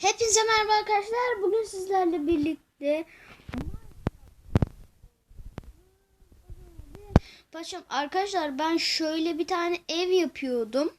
Hepinize merhaba arkadaşlar. Bugün sizlerle birlikte Paşam arkadaşlar ben şöyle bir tane ev yapıyordum.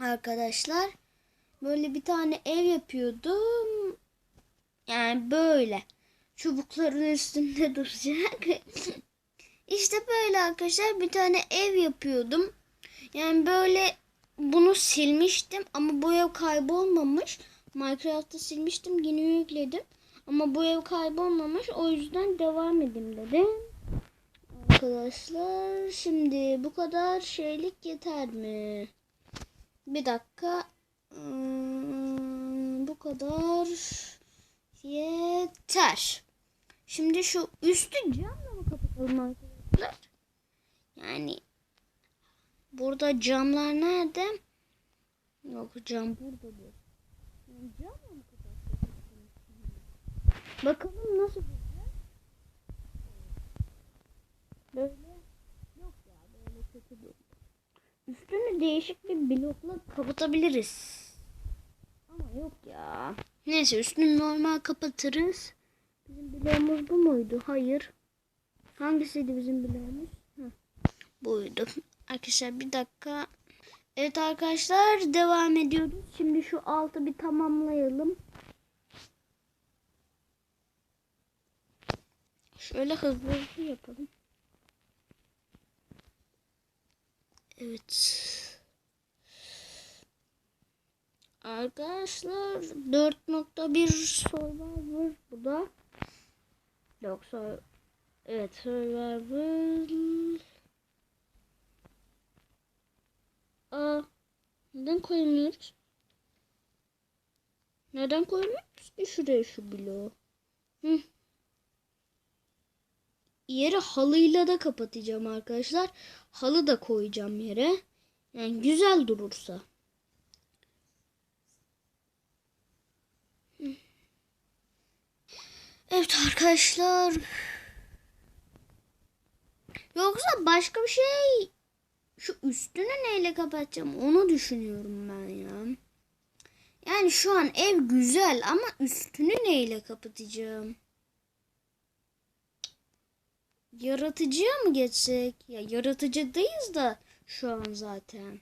Arkadaşlar böyle bir tane ev yapıyordum. Yani böyle çubukların üstünde duracak. işte böyle arkadaşlar bir tane ev yapıyordum. Yani böyle bunu silmiştim ama ev kaybolmamış. Minecraft'ta silmiştim yine yükledim. Ama bu ev kaybolmamış o yüzden devam edeyim dedim. Arkadaşlar şimdi bu kadar şeylik yeter mi? Bir dakika. Hmm, bu kadar yeter. Şimdi şu üstü camla mı kapatalım arkadaşlar? Yani burada camlar nerede? Yok cam burada bu. Camla mı? Bakalım nasıl bulacağız? Böyle yok ya böyle kötü değil. Üstünü değişik bir blokla kapatabiliriz. Ama yok ya. Neyse üstünü normal kapatırız. Bizim bloğumuz bu muydu? Hayır. Hangisiydi bizim bloğumuz? Heh, buydu. Arkadaşlar bir dakika. Evet arkadaşlar devam ediyoruz. Şimdi şu altı bir tamamlayalım. Şöyle hızlı hızlı yapalım. Evet. Arkadaşlar 4.1 Survivor bu da. Yoksa evet Survivor. Aa, neden koyamıyoruz? Neden koyamıyoruz ki şuraya şu bloğu? Hı. Yeri halıyla da kapatacağım arkadaşlar. Halı da koyacağım yere. Yani güzel durursa. Evet arkadaşlar. Yoksa başka bir şey şu üstünü neyle kapatacağım onu düşünüyorum ben ya. Yani şu an ev güzel ama üstünü neyle kapatacağım? Yaratıcıya mı geçsek? Ya yaratıcıdayız da şu an zaten.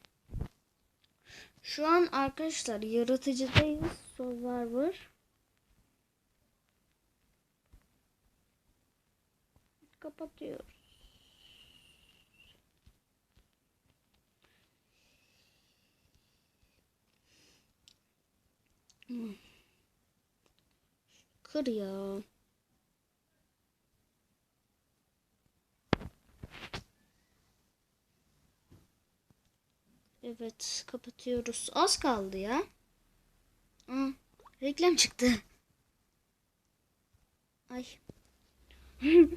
Şu an arkadaşlar yaratıcıdayız. Survivor. Kapatıyoruz. Kır ya. Evet kapatıyoruz. Az kaldı ya. Aa, reklam çıktı. Ay.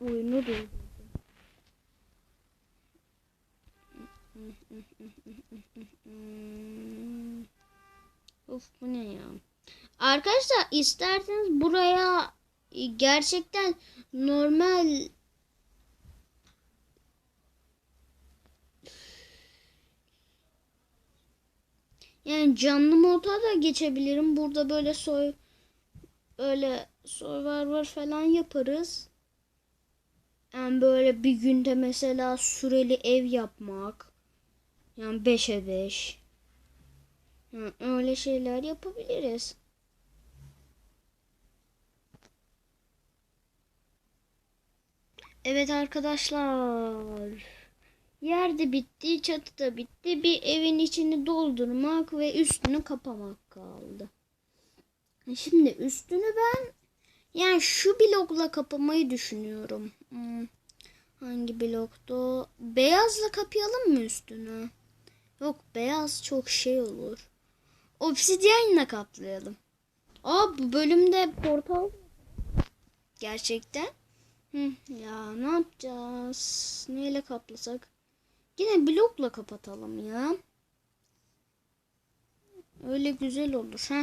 Oyunu durdurdum. Of bu ne ya? Arkadaşlar isterseniz buraya gerçekten normal Yani canlı moda da geçebilirim. Burada böyle soy öyle survivor falan yaparız. Yani böyle bir günde mesela süreli ev yapmak. Yani 5'e 5. Yani öyle şeyler yapabiliriz. Evet arkadaşlar. Yer de bitti, çatı da bitti. Bir evin içini doldurmak ve üstünü kapamak kaldı. Şimdi üstünü ben yani şu blokla kapamayı düşünüyorum. Hmm. Hangi blokta? Beyazla kapayalım mı üstünü? Yok beyaz çok şey olur. Obsidyenle kaplayalım. Aa bu bölümde portal gerçekten. Hı, ya ne yapacağız? Neyle kaplasak? Yine blokla kapatalım ya. Öyle güzel olur ha.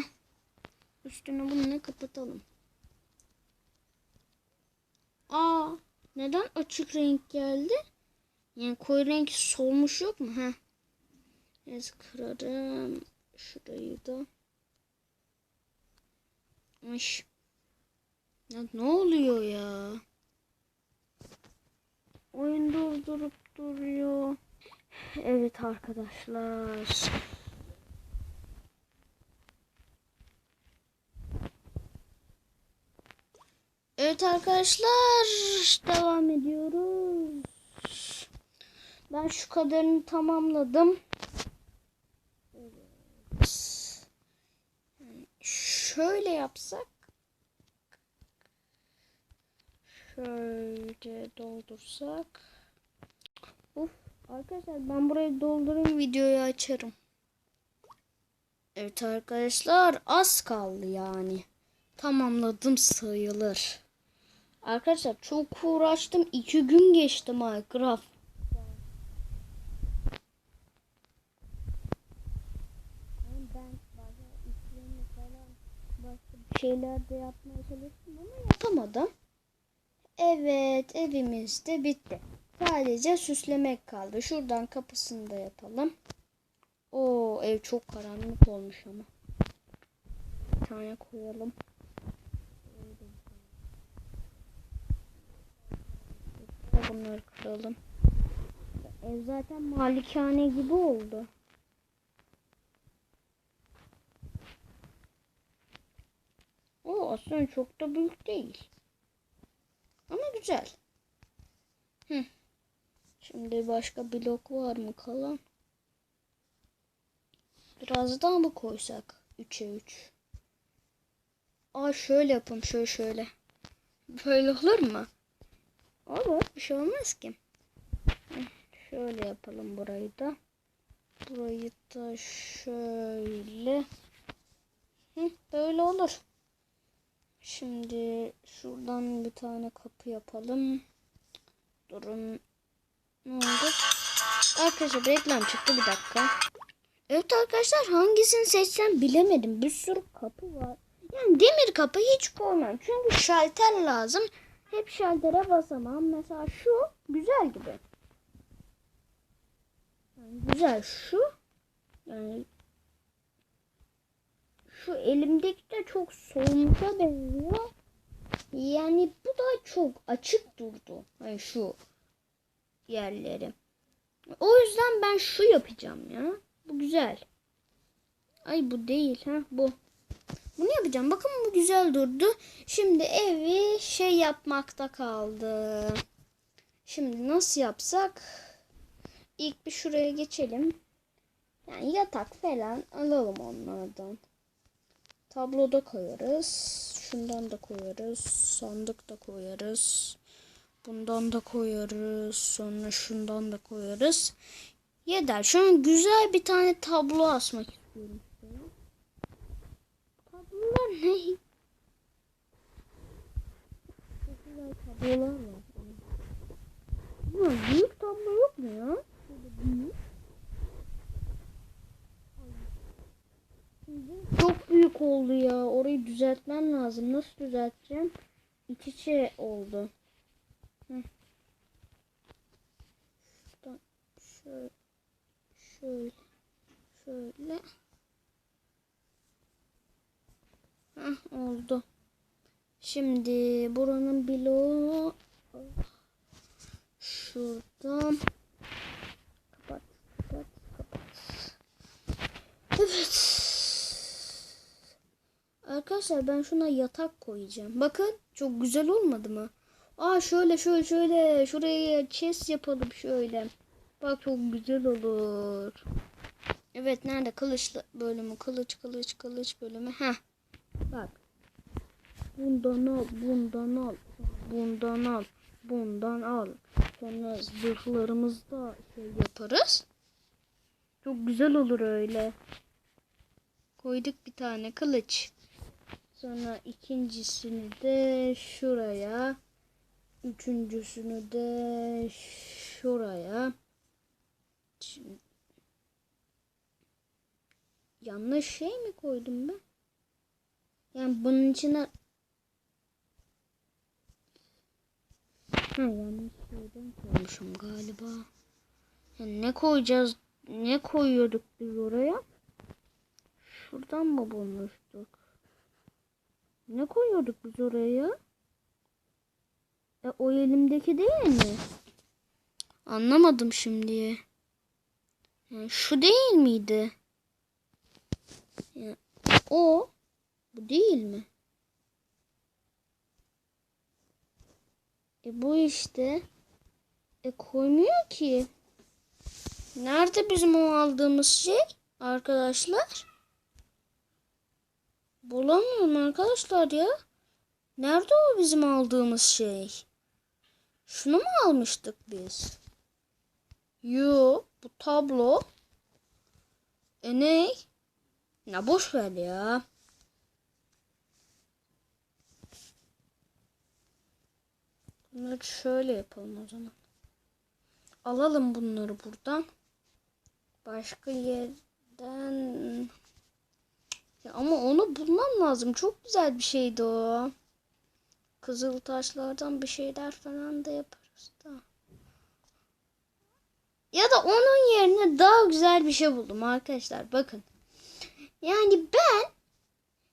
Üstünü bununla kapatalım. Aa, neden açık renk geldi? Yani koyu renk solmuş yok mu? Ha. Evet kırarım. Şurayı da. Mış. Ya ne oluyor ya? Oyun durdurup duruyor. Evet arkadaşlar. Evet arkadaşlar devam ediyoruz. Ben şu kadarını tamamladım. Evet. Şöyle yapsak. Şöyle doldursak. Uf, arkadaşlar ben burayı doldurayım videoyu açarım. Evet arkadaşlar az kaldı yani. Tamamladım sayılır. Arkadaşlar çok uğraştım. iki gün geçti Minecraft. Ben bazen işlerini falan başka bir şeyler de yapmaya çalıştım ama yapamadım. Evet evimiz de bitti. Sadece süslemek kaldı. Şuradan kapısını da yapalım. O ev çok karanlık olmuş ama. Bir tane koyalım. Bunları kıralım. Ev zaten malikane gibi oldu. O aslında çok da büyük değil. Ama güzel. Hı. Şimdi başka blok var mı kalan? Biraz daha mı koysak? 3'e 3. Aa şöyle yapalım şöyle şöyle. Böyle olur mu? Olur bir şey olmaz ki. Şöyle yapalım burayı da. Burayı da şöyle. Hı, böyle olur. Şimdi şuradan bir tane kapı yapalım. Durun. Ne oldu? Arkadaşlar reklam çıktı bir dakika. Evet arkadaşlar hangisini seçsem bilemedim. Bir sürü kapı var. Yani demir kapı hiç koymam. Çünkü şalter lazım. Hep şaltere basamam. Mesela şu güzel gibi. Yani güzel şu. Yani şu elimdeki de çok soğumuza benziyor. Yani bu da çok açık durdu. Yani şu yerleri. O yüzden ben şu yapacağım ya. Bu güzel. Ay bu değil ha bu. Bunu yapacağım. Bakın bu güzel durdu. Şimdi evi şey yapmakta kaldı. Şimdi nasıl yapsak? İlk bir şuraya geçelim. Yani yatak falan alalım onlardan. Tabloda koyarız. Şundan da koyarız. Sandık da koyarız. Bundan da koyarız. Sonra şundan da koyarız. Yeter. Şu an güzel bir tane tablo asmak istiyorum. Tablolar ne? Güzel tablolar var. Büyük tablo yok mu ya? Büyük. Çok büyük oldu ya. Orayı düzeltmem lazım. Nasıl düzelteceğim? İç içe oldu. Şuradan şöyle şöyle şöyle. Heh, oldu. Şimdi buranın bloğu şuradan Arkadaşlar ben şuna yatak koyacağım. Bakın çok güzel olmadı mı? Aa şöyle şöyle şöyle şuraya chest yapalım şöyle. Bak çok güzel olur. Evet nerede kılıç bölümü kılıç kılıç kılıç bölümü. Ha. Bak. Bundan al, bundan al, bundan al, bundan al. Sonra zırhlarımızda şey yaparız. Çok güzel olur öyle. Koyduk bir tane kılıç. Sonra ikincisini de şuraya. Üçüncüsünü de şuraya. Şimdi... Yanlış şey mi koydum ben? Yani bunun içine... Ha yanlış şeyden koymuşum galiba. Yani ne koyacağız? Ne koyuyorduk biz oraya? Şuradan mı bulmuştuk? Ne koyuyorduk biz oraya? E, o elimdeki değil mi? Anlamadım şimdi. Yani şu değil miydi? Ya, o bu değil mi? E bu işte. E koymuyor ki. Nerede bizim o aldığımız şey arkadaşlar? Bulamıyorum arkadaşlar ya. Nerede o bizim aldığımız şey? Şunu mu almıştık biz? Yo, bu tablo. E ne? Ya boş ver ya. Bunları şöyle yapalım o zaman. Alalım bunları buradan. Başka yerden ya ama onu bulmam lazım. Çok güzel bir şeydi o. Kızıl taşlardan bir şeyler falan da yaparız da. Ya da onun yerine daha güzel bir şey buldum arkadaşlar. Bakın. Yani ben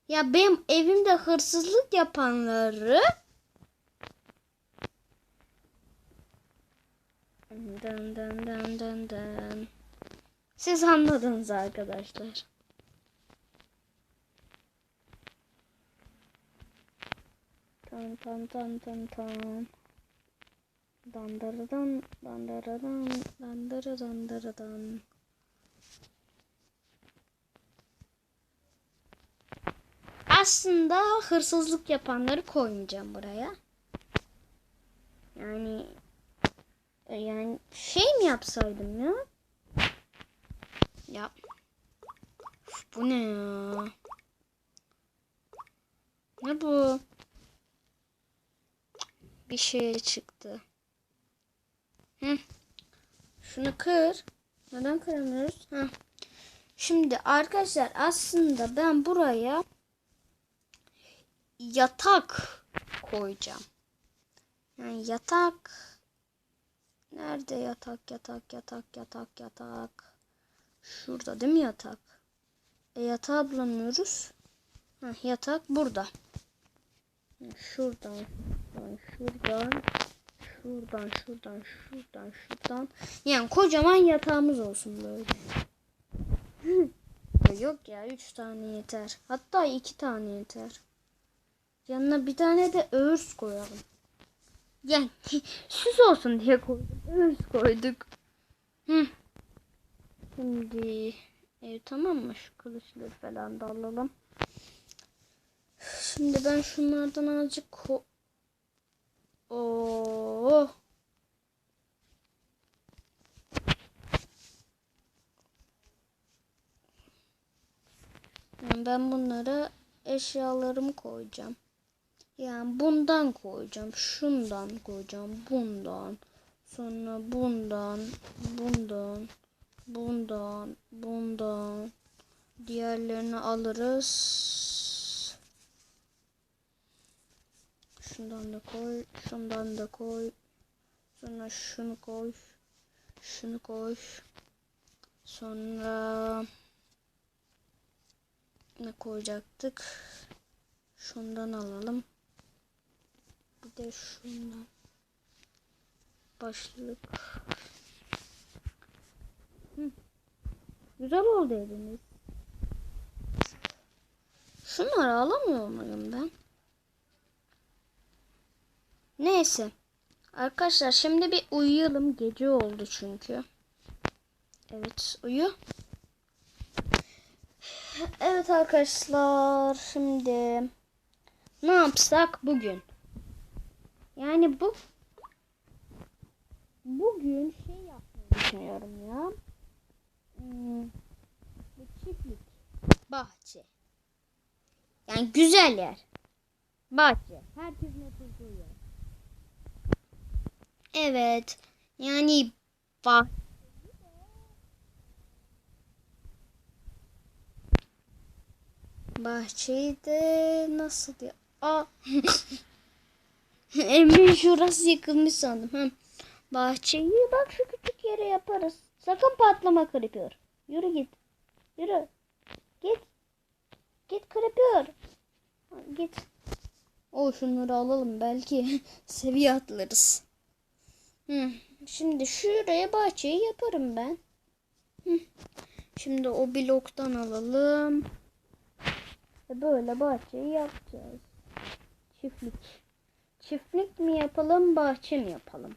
ya benim evimde hırsızlık yapanları Dın dın dın dın dın. Siz anladınız arkadaşlar. Tan tan tan tan tan. Dandaradan dandaradan dandara dandaradan. Aslında hırsızlık yapanları koymayacağım buraya. Yani e, yani şey mi yapsaydım ya? Ya. Bu ne ya? Ne bu? Bir şey çıktı. Hı. Şunu kır. Neden kıramıyoruz? Hı. Şimdi arkadaşlar aslında ben buraya yatak koyacağım. Yani yatak Nerede yatak yatak yatak yatak yatak? Şurada değil mi yatak? E yatağı bulamıyoruz. Heh, yatak burada. Şuradan, şuradan, şuradan, şuradan, şuradan, şuradan. Yani kocaman yatağımız olsun böyle. Yok ya üç tane yeter. Hatta iki tane yeter. Yanına bir tane de örs koyalım. Yani süs olsun diye koyduk. Örs koyduk. Şimdi ev tamam mı? Şu kılıçları falan da alalım. Şimdi ben şunlardan azıcık ko Oo. Yani ben bunlara eşyalarımı koyacağım. Yani bundan koyacağım, şundan koyacağım, bundan. Sonra bundan, bundan, bundan, bundan. Diğerlerini alırız. Şundan da koy, şundan da koy. Sonra şunu koy. Şunu koy. Sonra ne koyacaktık? Şundan alalım. Bir de şundan. Başlık. Hı. Güzel oldu evimiz. Şunları alamıyor muyum ben? Neyse. Arkadaşlar şimdi bir uyuyalım. Gece oldu çünkü. Evet uyu. Evet arkadaşlar şimdi ne yapsak bugün? Yani bu bugün şey yapmayı düşünüyorum ya. Hmm, bu çiftlik, bahçe. Yani güzel yer. Bahçe. Herkesin oturduğu yer. Evet. Yani bah Bahçeyi de nasıl ya? Aa. Emin şurası yıkılmış sandım. Hı. Bahçeyi bak şu küçük yere yaparız. Sakın patlama creeper. Yürü git. Yürü. Git. Git creeper. Git. O şunları alalım belki seviye atlarız. Hı. Şimdi şuraya bahçeyi yaparım ben. Şimdi o bloktan alalım. Ve böyle bahçeyi yapacağız. Çiftlik. Çiftlik mi yapalım, bahçe mi yapalım?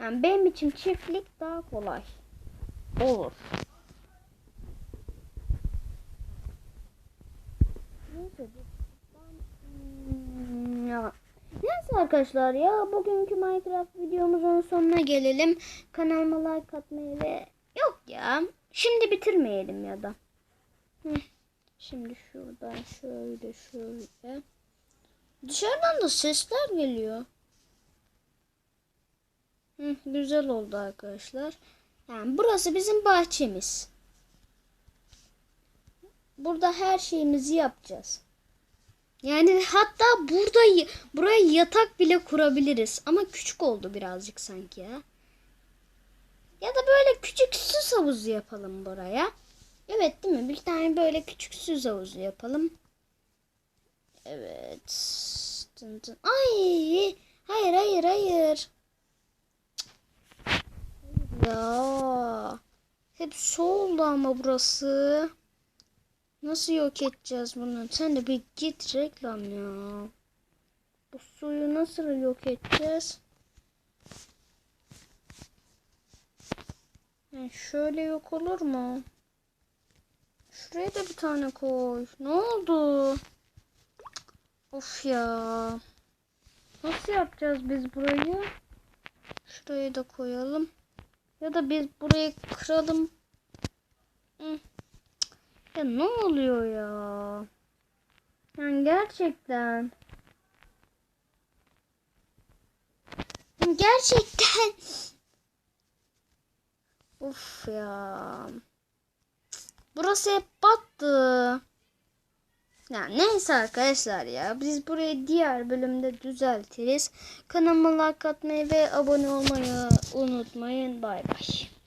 Yani benim için çiftlik daha kolay. Olur. Neyse. Hmm, ya. Neyse arkadaşlar ya bugünkü Minecraft videomuzun sonuna gelelim. Kanalıma like atmayı ve yok ya şimdi bitirmeyelim ya da. Şimdi şuradan şöyle şöyle. Dışarıdan da sesler geliyor. Hı, güzel oldu arkadaşlar. Yani burası bizim bahçemiz. Burada her şeyimizi yapacağız. Yani hatta burada buraya yatak bile kurabiliriz. Ama küçük oldu birazcık sanki ya. Ya da böyle küçük süs havuzu yapalım buraya. Evet değil mi? Bir tane böyle küçük süs havuzu yapalım. Evet. Tın tın. Ay! Hayır hayır hayır. Ya. Hep su oldu ama burası. Nasıl yok edeceğiz bunu? Sen de bir git reklam ya. Bu suyu nasıl yok edeceğiz? Yani şöyle yok olur mu? Şuraya da bir tane koy. Ne oldu? Of ya. Nasıl yapacağız biz burayı? Şurayı da koyalım. Ya da biz burayı kıralım. Hı. Ya ne oluyor ya? Yani gerçekten. Gerçekten. Of ya. Burası hep battı. Ya neyse arkadaşlar ya. Biz burayı diğer bölümde düzeltiriz. Kanalıma like atmayı ve abone olmayı unutmayın. Bay bay.